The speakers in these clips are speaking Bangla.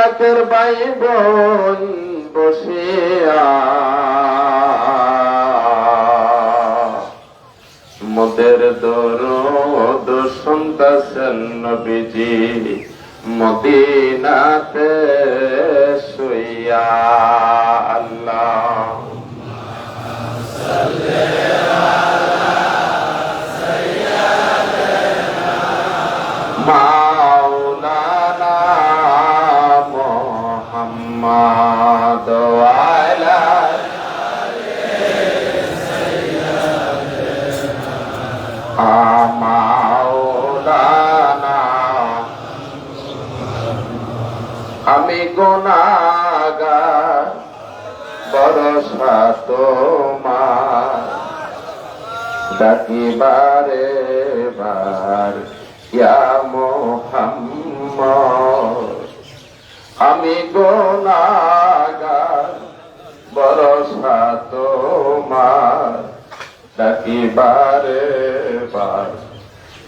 জাকের বাই বোন বসিয়া মোদের দরদ শুনতেছেন নবীজি মদিনাতে ডাকিবারে বার, ইয়া মোহাম্মদ। আমি গুনাগার বরসা তোমার। ডাকিবারে বার,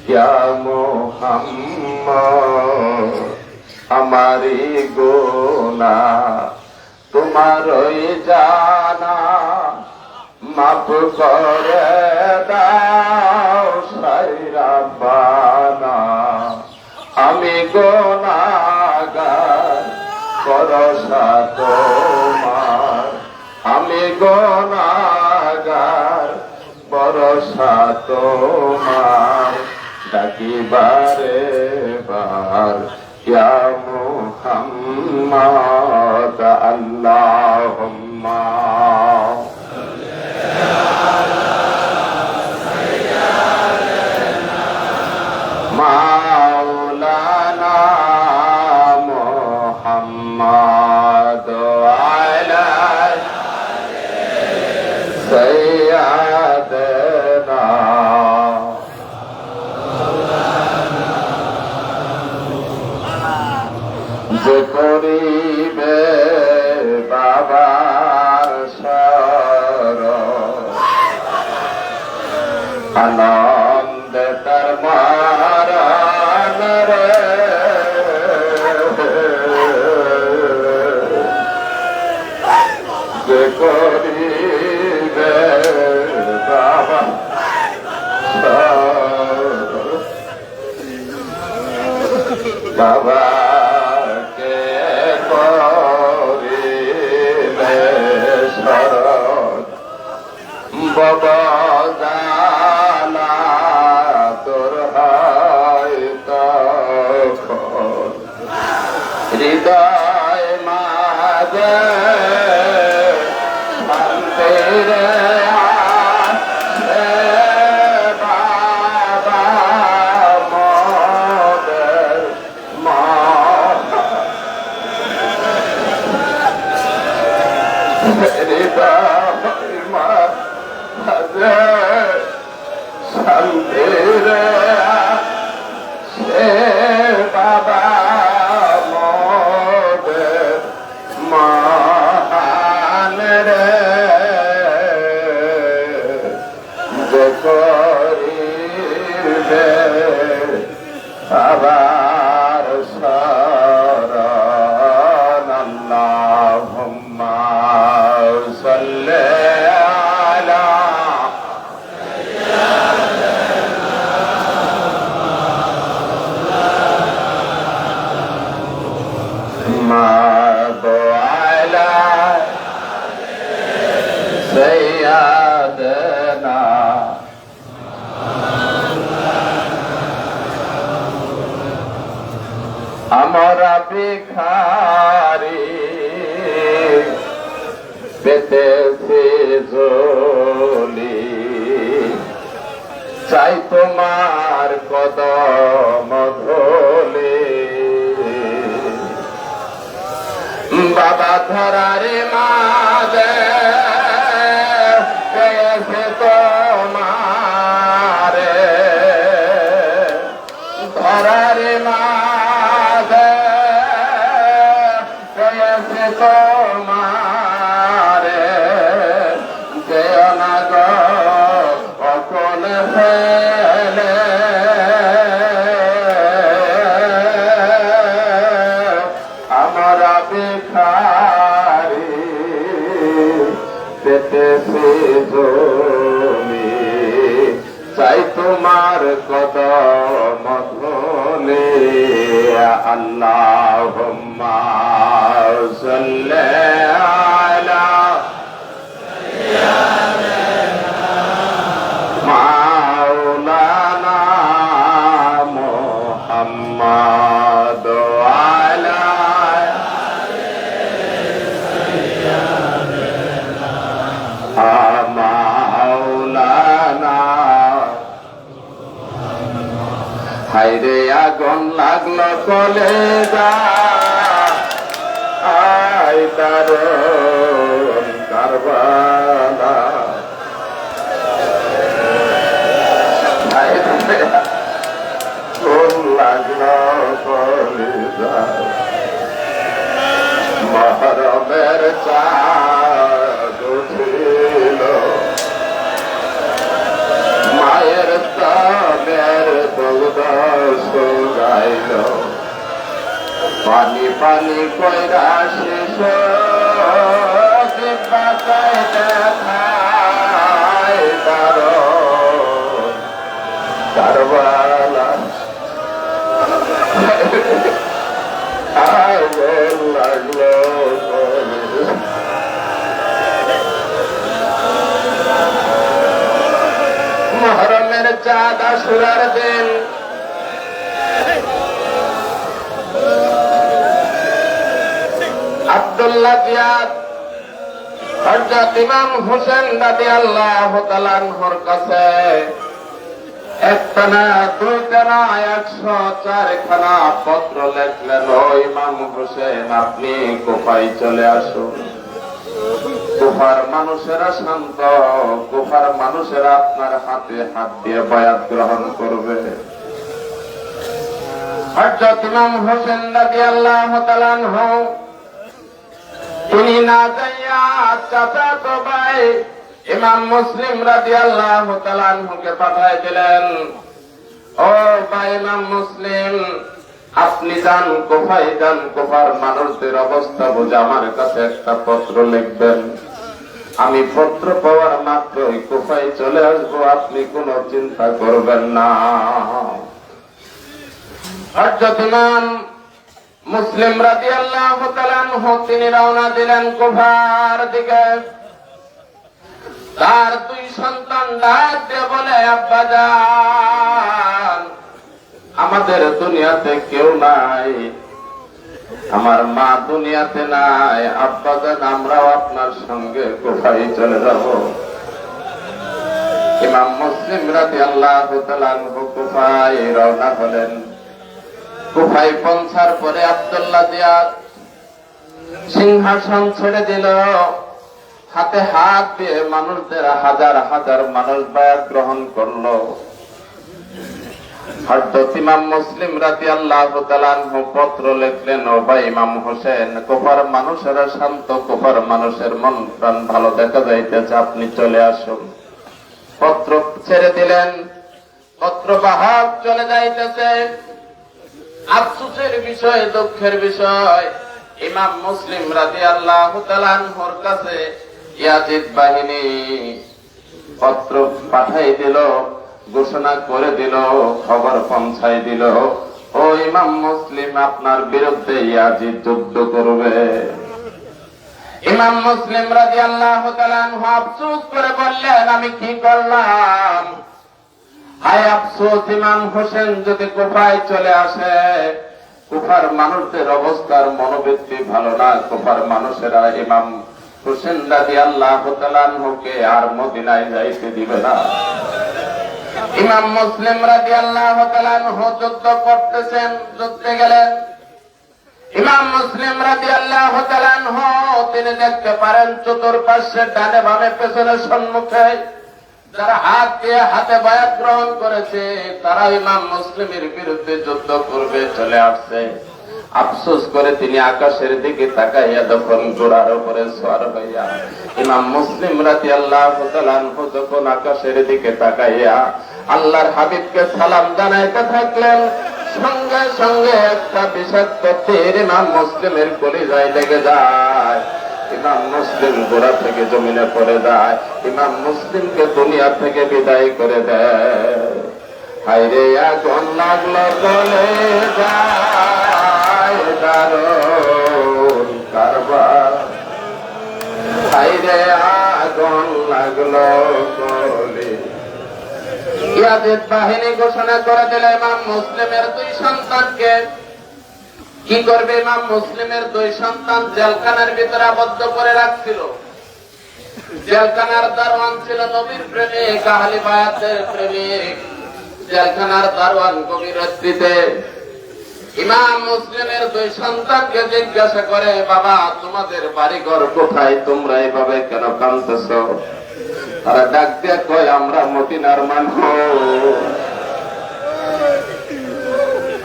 ইয়া মোহাম্মদ। আমারি গোনা তোমারই জানা। মাপ করে দাও সাইরা বানা আমি গোনাগার করসা তোমার। আমি গোনাগার বরসা তোমার। ডাকিবারে বার ইয়া মুহাম্মদ আল্লাহুম্মা। বাবা। তোমারে যেও না গো অকল ফেলে আমরা বেখারি পেতেছি চাই তোমার কদম ধলে আল্লাহ হাইরে আগুন লাগল কলে যা আই দারুণ কারবালা লাগল মহরমের চাঁদ উঠিল। মায়ের তামের দুগ্ধ সুগাইল পানি পানি কইরা শেষ বাঁচাই দেখাই তার কারবালা। আগুন হজরত ইমাম হোসেন দাদি আল্লাহ তালানহর কাছে একটা না দুইটা না একশো চারখানা পত্র লেখলেন, ও ইমাম হোসেন, আপনি কোপাই চলে আসুন। কুফার মানুষেরা শান্ত কুফার মানুষেরা আপনার হাতে হাত দিয়ে বায়াত গ্রহণ করবে। হজরত ইমাম হোসেন রাজি আল্লাহ তালানহ তিনি না যাইয়া চাচা তো ভাই। ইমাম মুসলিম রাজি আল্লাহ তালানহকে পাঠাই দিলেন, ও ভাই ইমাম মুসলিম, আপনি যান কোফাই যান কোফার মানুষদের অবস্থা বুঝে আমার কাছে একটা পত্র লিখবেন। আমি পত্র পাওয়ার মাত্রই কোফাই চলে আসব, আপনি কোনো চিন্তা করবেন না। হজরত ইমাম মুসলিম রাজি আল্লাহ তিনি রওনা দিলেন কুফার দিকে। তার দুই সন্তান ডাক বলে, আব্বা যান আমাদের দুনিয়াতে কেউ নাই, আমার মা দুনিয়াতে নাই, আব্বা যান আমরাও আপনার সঙ্গে কোথায় চলে যাব। ইমাম মুসলিম রাজি আল্লাহ কোথায় রওনা হলেন। কুফাই পৌঁছার পরে আব্দুল্লাহ দিয়াদ সিংহাসন ছেড়ে দিল। হাতে হাত দিয়ে মানুষদের হাজার হাজার মানুষ বায়াত গ্রহণ করল। হযরত ইমাম মুসলিম তাআলা আনহু পত্র লিখলেন, ও ভাই ইমাম হোসেন, কুফার মানুষেরা শান্ত, কুফার মানুষের মন প্রাণ ভালো দেখা যাইতেছে, আপনি চলে আসুন। পত্র ছেড়ে দিলেন। পত্র বাহক চলে যাইতেছে। আফসোসের বিষয়, দুঃখের বিষয়। ইমাম মুসলিম রাদিয়াল্লাহু তাআলা আনহুর কাছে ইয়াজিদ বাহিনী পত্র পাঠাই দিল, ঘোষণা করে দিল, খবর পৌঁছাই দিল। ও ইমাম মুসলিম, আপনার বিরুদ্ধে ইয়াজিদ যুদ্ধ করবে। ইমাম মুসলিম রাজি আল্লাহ আফসুস করে বললেন, আমি কি করলাম? হায় আফসোস, ইমাম হোসেন যদি কোপায় চলে আসে, কুফার মানুষদের অবস্থার মনোবৃত্তি ভালো না। কুফার মানুষেরা ইমাম হুসেন রাজি আল্লাহ কে আর মদিনায় যাইতে দিবে না। ইমাম মুসলিম রাজি আল্লাহ যুদ্ধ করতেছেন, যুদ্ধে গেলেন। ইমাম মুসলিম রাজি আল্লাহ তিনি দেখতে পারেন চতুর্পাশে ডানে বামে পেছনে সম্মুখে যারা হাত দিয়ে হাতে বায়াত গ্রহণ করেছে তারা ইমাম মুসলিমের বিরুদ্ধে যুদ্ধ করবে, চলে আসছে। আফসোস করে তিনি আকাশের দিকে তাকাইয়া তখন গোড়ার উপরে সোয়ার হইয়া ইমাম মুসলিম রাজি আল্লাহ যখন আকাশের দিকে তাকাইয়া আল্লাহর হাবিবকে সালাম জানাইতে থাকলেন, সঙ্গে সঙ্গে একটা বিষাক্ত তীর ইমাম মুসলিমের কলিজায় লেগে যায়। ইমাম মুসলিম গোড়া থেকে জমিনে পড়ে যায়, ইমাম মুসলিমকে দুনিয়া থেকে বিদায় করে দেয়। হাইরে আগুন লাগল চলে হাইরে আগুন লাগল গলে ইয়াদের বাহিনী ঘোষণা করে দিল, ইমাম মুসলিমের দুই সন্তানকে কি করবে ইমাম মুসলিমের দুই সন্তান? জেলখানার ভিতরে আবদ্ধ করে রাখছিল। জেলখানার দারোয়ান ছিল নবীর প্রেমিক, আহলি প্রেমিক। জেলখানার দারোয়ান কবির রাত্রিতে ইমাম মুসলিমের দুই সন্তানকে জিজ্ঞাসা করে, বাবা, তোমাদের বাড়িঘর কোথায়? তোমরা এইভাবে কেন কাঁদতেছ? তারা ডাক দিয়ে কয়, আমরা মতিনার মানুষ।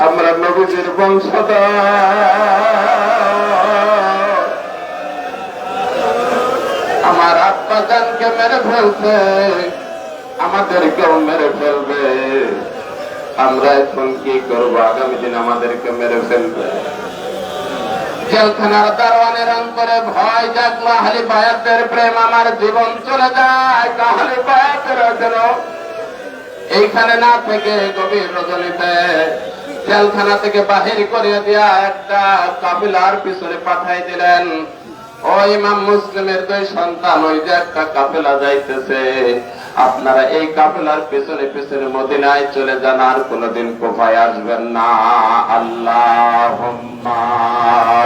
আমরা নবীজির বংশধর। আমার আব্বা জানকে মেরে ফেলছে, আমাদেরকেও মেরে ফেলবে। আমরা এখন কি করব? আগামী দিন আমাদেরকে মেরে ফেলবে। জেলখানার ভয় বায়াতের প্রেম আমার জীবন চলে যায়। কাহালি বায়াতের এইখানে না থেকে গভীর রজনীতে জেলখানা থেকে বাহির করে দিয়া একটা কাবিলার পিছনে পাঠাই দিলেন। ও ইমাম মুসলিমের দুই সন্তান, ওই যে একটা কাফেলা যাইতেছে। আপনারা এই কাফেলার পিছনে পিছনে মদিনায় চলে যান, আর কোনদিন কোপায় আসবেন না। আল্লাহ মাওলানা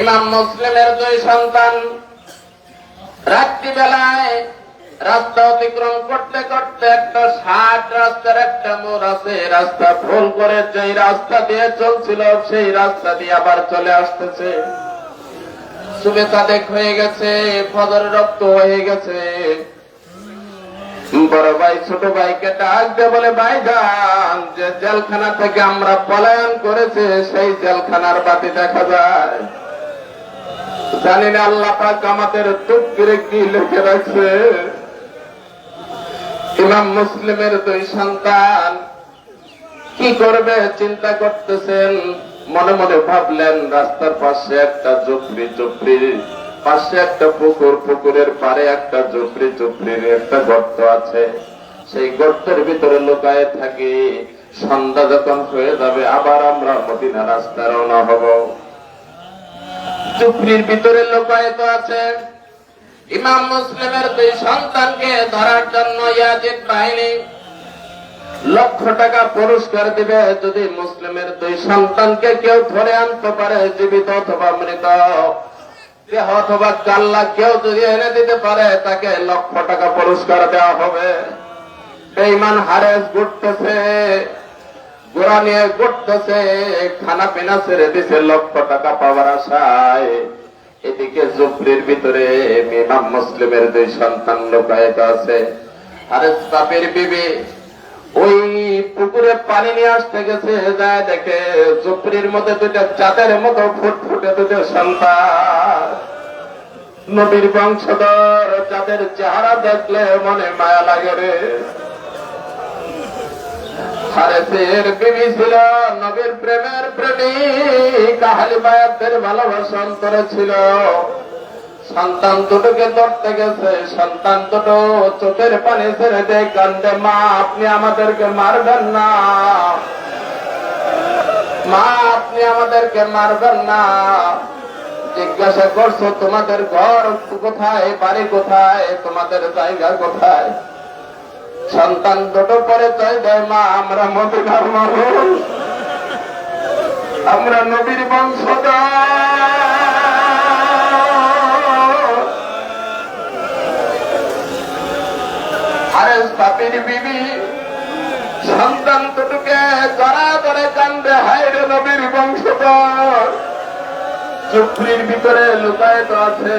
ইমাম মুসলিমের দুই সন্তান রাত্রিবেলায় রাস্তা অতিক্রম করতে করতে একটা ষাট রাস্তার একটা মোড় আছে রাস্তা ভুল করে যেই রাস্তা দিয়ে চলছিল, সেই রাস্তা দিয়ে আবার চলে আসতেছে। সুবেতা দেখ হয়ে গেছে ফদর রক্ত হয়ে গেছে। বড় ভাই, ছোট ভাইকে ডাক দিয়ে বলে, ভাই যান, যে জেলখানা থেকে আমরা পলায়ন করেছে, সেই জেলখানার বাতি দেখা যায়। জানি না আল্লাহ আমাদের টুকরে কি লিখে রাখছে ইমাম মুসলিমের দুই সন্তান কি করবে, চিন্তা করতেছেন। মনে মনে ভাবলেন, রাস্তার পাশে একটা চুপড়ি চুপড়ি পাশে একটা পুকুর, পুকুরের পারে একটা চুপড়ি চুপড়ির একটা গর্ত আছে। সেই গর্তের ভিতরে লুকায় থাকি। সন্ধ্যা যখন হয়ে যাবে, আবার আমরা মদিনা রাস্তায় রওনা হব। চুপড়ির ভিতরে লোকায়িত আছে। ইমাম মুসলিমের দুই সন্তানকে ধরার জন্য ইয়াজিদ বাহিনী লক্ষ টাকা পুরস্কার দিবে। যদি মুসলিমের দুই সন্তানকে কেউ ধরে আনতে পারে, জীবিত অথবা মৃত দেহ অথবা কাল্লা কেউ যদি এনে দিতে পারে, তাকে লক্ষ টাকা পুরস্কার দেওয়া হবে। বেইমান হারেস ঘুরতেছে গোড়া নিয়ে ঘুরতেছে, খানা পিনা ছেড়ে দিছে, লক্ষ টাকা পাওয়ার আশায়। এদিকে জুফরির ভিতরে ইমাম মুসলিমের দুই সন্তান লোকায়িত আছে। হারেস বাপের বিবি, ওই পুকুরে পানি নিয়ে আসতে গেছে, যায় দেখে জুফরির মধ্যে দুইটা, চাঁদের মতো ফুটফুটে দুটো সন্তান। নবীর বংশধর, যাদের চেহারা দেখলে মনে মায়া লাগে রে। ছিল নবীর প্রেমের ভালোবাসা অন্তরে ছিল। সন্তান দুটোকে ধরতে গেছে, সন্তান দুটো চোখের পানি ছেড়ে দেয়, কান্দে, মা, আপনি আমাদেরকে মারবেন না। মা, আপনি আমাদেরকে মারবেন না। জিজ্ঞাসা করছ, তোমাদের ঘর কোথায়, বাড়ি কোথায়, তোমাদের জায়গা কোথায়? সন্তান দুটো পরে চাই, দেয় মা, আমরা মদিনার মানুষ আমরা নবীর বংশধর। আরে পাপির বিবি, সন্তান দুটোকে জড়া ধরে কান্দে, হায়রে নবীর বংশধর। চুপড়ির ভিতরে লুকায়িত আছে।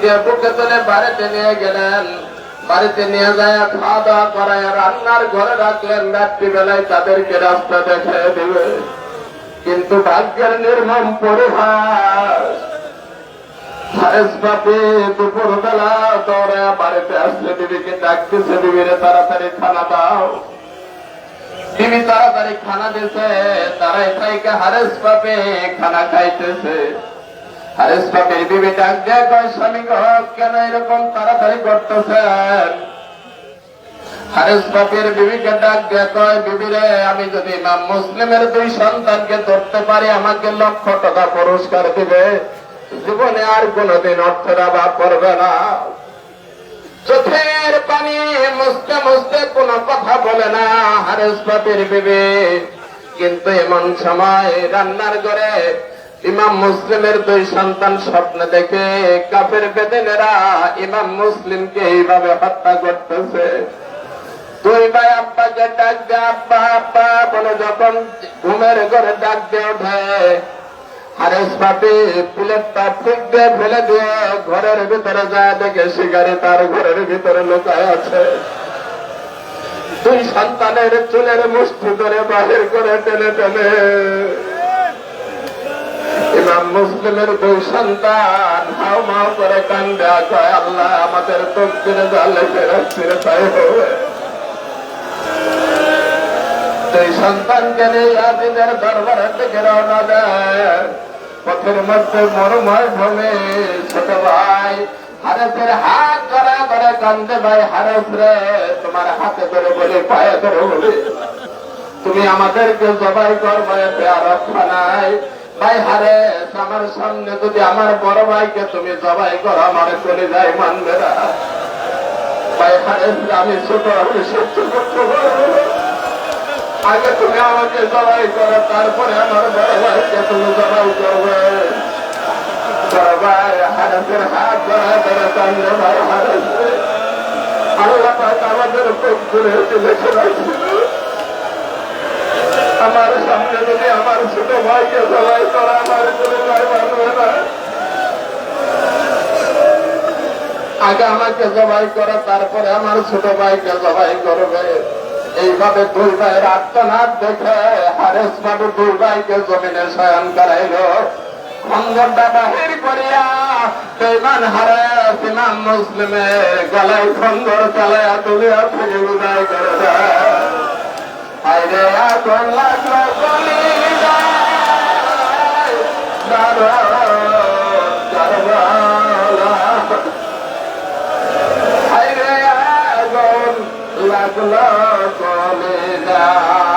দিয়ে বুকে তুলে বাড়িতে নিয়ে গেলেন। বাড়িতে নিয়ে যায় খাওয়া দাওয়া করায়, রান্নার ঘরে রাখলেন রাত্রি বেলায় তাদেরকে রাস্তা দেখে দেবে। কিন্তু ভাগ্যের নির্মম পরিহাস। দুপুর বেলা দৌড়ায় বাড়িতে আসলে বিবিকে ডাকতেছে বিবিরে তাড়াতাড়ি খানা দাও। বিবি তাড়াতাড়ি খানা দিছে তারাই খাইকে হারেস পাপে খানা খাইতেছে। হারেস পাপে বিবি ডাক দেয় কয়, স্বামী কেন এরকম তাড়াতাড়ি করতেছেন হারেস বাপের বিবিকে ডাক দেয় কয় বিবিরে আমি যদি ইমাম মুসলিমের দুই সন্তানকে ধরতে পারি, আমাকে লক্ষ টাকা পুরস্কার দিবে। জীবনে আর কোনোদিন অর্থের অভাব করবে না। চোখের পানি মুছতে মুছতে কোনো কথা বলে না হারেস বাপের বিবে। কিন্তু এমন সময় রান্নার ঘরে ইমাম মুসলিমের দুই সন্তান স্বপ্ন দেখে কাফের বেদেনেরা ইমাম মুসলিমকে এইভাবে হত্যা করতেছে। দুই ভাই আব্বাকে ডাক দে আব্বা আব্বা, বলে, যখন ঘুমের ঘরে ডাক দিয়ে ওঠে ঘরের ভিতরে যায়, দেখে শিকারি তার ঘরের ভিতরে লুকায় আছে। দুই সন্তানের চুলের মুষ্টি ধরে বাহির করে টেনে টেনে। মুসলিমের দুই সন্তান হাও মাও করে কান্দে, কয়, আল্লাহ, আমাদের তকদিরে যা লেখে রাখছি রে তাই হবে। সেই সন্তানকে নিয়ে আদিনের দরবারের দিকে রওনা দেয়। পথের মধ্যে মরুময় ভূমি ছোট ভাই হারেসের হাত ধরা ধরে কান্দে ভাই হারেস রে তোমার হাতে ধরে বলে, পায়ে ধরে বলে। তুমি আমাদেরকে জবাই করবে নাই। ভাই হারে আমার সামনে যদি আমার বড় ভাইকে তুমি জবাই করো, আমার চলে যাই মানবে না। ভাই হারে আমি ছোট, আমি সহ্য করতে পারব। আগে তুমি আমাকে জবাই করো, তারপরে আমার বড় ভাইকে তুমি জবাই করবে। ভাই ভাই আমাদের আমার সামনে যদি আমার ছোট ভাইকে জবাই করা, আমার চলে যায় মানবে না। আগে আমাকে জবাই করে, তারপরে আমার ছোট ভাইকে জবাই করবে। এইভাবে দুই ভাইয়ের আত্মনাথ দেখে হারেস বাবু দুই ভাইকে জমিনে শয়ন করাইল। খন্দরটা বাহির করিয়া বেমান গলায় খন্দর চালাইয়া তুলিয়া করে যায়, দারুণ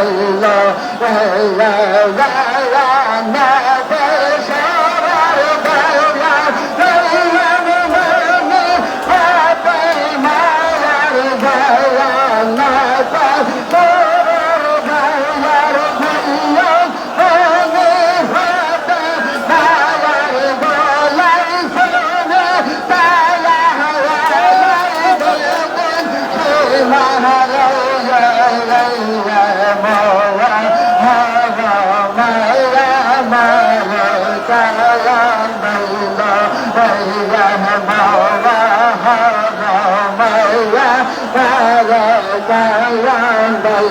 Allah, Allah, Allah,